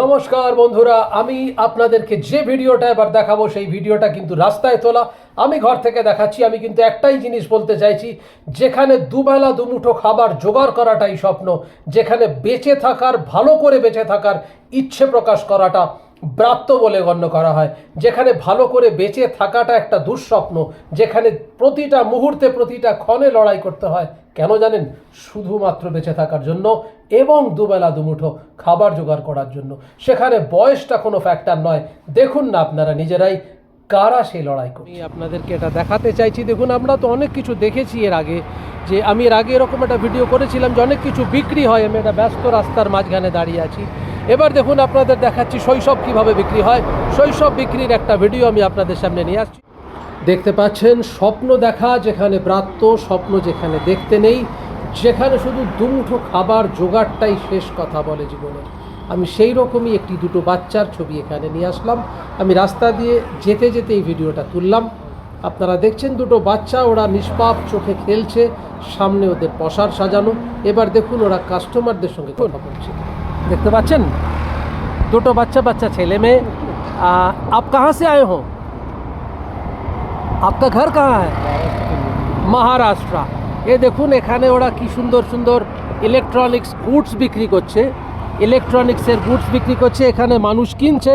নমস্কার বন্ধুরা, আমি আপনাদেরকে যে ভিডিওটা এবার দেখাবো সেই ভিডিওটা কিন্তু রাস্তায় তোলা। আমি ঘর থেকে দেখাচ্ছি, আমি কিন্তু একটাই জিনিস বলতে চাইছি, যেখানে দুবেলা দুমুঠো খাবার জোগাড় করাটাই স্বপ্ন, যেখানে বেঁচে থাকার, ভালো করে বেঁচে থাকার ইচ্ছে প্রকাশ করাটা ব্রাত্য বলে গণ্য করা হয়। যেখানে ভালো করে বেঁচে থাকাটা একটা দুঃস্বপ্ন, যেখানে প্রতিটা মুহূর্তে প্রতিটা ক্ষণে লড়াই করতে হয় কেন জানেন? শুধুমাত্র বেঁচে থাকার জন্য এবং দুবেলা দুমুঠো খাবার জোগাড় করার জন্য। সেখানে বয়সটা কোনো ফ্যাক্টর নয়। দেখুন না আপনারা নিজেরাই কারা সেই লড়াই করে আপনাদেরকে এটা দেখাতে চাইছি। দেখুন, আমরা তো অনেক কিছু দেখেছি এর আগে, যে আমি এর আগে এরকম একটা ভিডিও করেছিলাম যে অনেক কিছু বিক্রি হয়। আমি একটা ব্যস্ত রাস্তার মাঝখানে দাঁড়িয়ে আছি। এবার দেখুন, আপনাদের দেখাচ্ছি শৈশব কীভাবে বিক্রি হয়। শৈশব বিক্রির একটা ভিডিও আমি আপনাদের সামনে নিয়ে আসছি। দেখতে পাচ্ছেন স্বপ্ন দেখা যেখানে ব্রাত্য স্বপ্ন যেখানে দেখতে নেই যেখানে শুধু দুমুঠো খাবার জোগাড়টাই শেষ কথা বলে জীবনে। আমি সেই রকমই একটি দুটো বাচ্চার ছবি এখানে নিয়ে আসলাম। আমি রাস্তা দিয়ে যেতে যেতে এই ভিডিওটা তুললাম। আপনারা দেখছেন দুটো বাচ্চা ওরা নিষ্পাপ চোখে খেলছে সামনে ওদের পশার সাজানো। এবার দেখুন ওরা কাস্টমারদের সঙ্গে কথা বলছে। দেখতে পাচ্ছেন? দুটো বাচ্চা বাচ্চা ছেলে মেয়ে। আপ কাহা সে আয়ে হো? আপনার ঘর কাহা মহারাষ্ট্র এ দেখুন এখানে ওরা কি সুন্দর সুন্দর ইলেকট্রনিক্স গুডস বিক্রি করছে ইলেকট্রনিক্সের গুডস বিক্রি করছে এখানে মানুষ কিনছে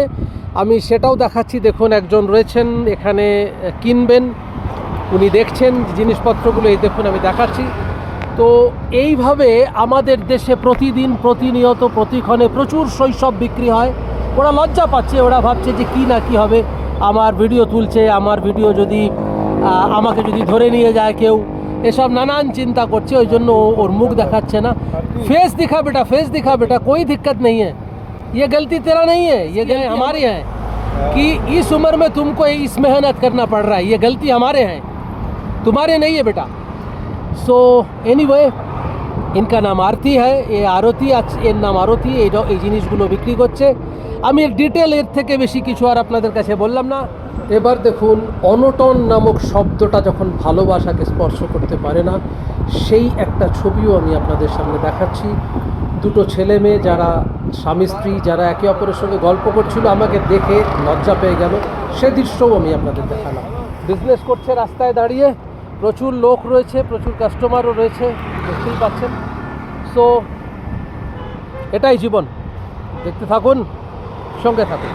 আমি সেটাও দেখাচ্ছি দেখুন একজন রয়েছেন এখানে কিনবেন উনি দেখছেন জিনিসপত্রগুলো এই দেখুন আমি দেখাচ্ছি তো এইভাবে আমাদের দেশে প্রতিদিন, প্রতিনিয়ত, প্রতিক্ষণে প্রচুর শৈশব বিক্রি হয়। ওরা লজ্জা পাচ্ছে, ওরা ভাবছে যে কি না কি হবে। আমার ভিডিও তুলছে আমার ভিডিও যদি আহ, আমাকে যদি ধরে নিয়ে যায় কেউ এসব নানান চিন্তা করছে ওই জন্য ও ওর মুখ দেখাচ্ছে না फेस दिखा बेटा फेस दिखा बेटा कोई दिक्कत नहीं है ये गलती तेरा नहीं है ये गलती हमारी है कि इस उम्र में तुमको इस मेहनत करना पड़ रहा है ये गलती हमारे हैं तुम्हारे नहीं है बेटा সো এনিওয়ে ইনকা নাম আরতি হয় এ আরতি আছ- এর নাম আরতি এই এই জিনিসগুলো বিক্রি করছে আমি ডিটেল এর থেকে বেশি কিছু আর আপনাদের কাছে বললাম না এবার দেখুন অনটন নামক শব্দটা যখন ভালোবাসাকে স্পর্শ করতে পারে না সেই একটা ছবিও আমি আপনাদের সামনে দেখাচ্ছি। দুটো ছেলে মেয়ে, যারা স্বামী, স্ত্রী, যারা একে অপরের সঙ্গে গল্প করছিল, আমাকে দেখে লজ্জা পেয়ে গেল। সে দৃশ্যও আমি আপনাদের দেখালাম। বিজনেস করছে রাস্তায় দাঁড়িয়ে। প্রচুর লোক রয়েছে, প্রচুর কাস্টমারও রয়েছে। দেখতেই পাচ্ছেন। সো এটাই জীবন। দেখতে থাকুন সঙ্গে থাকুন।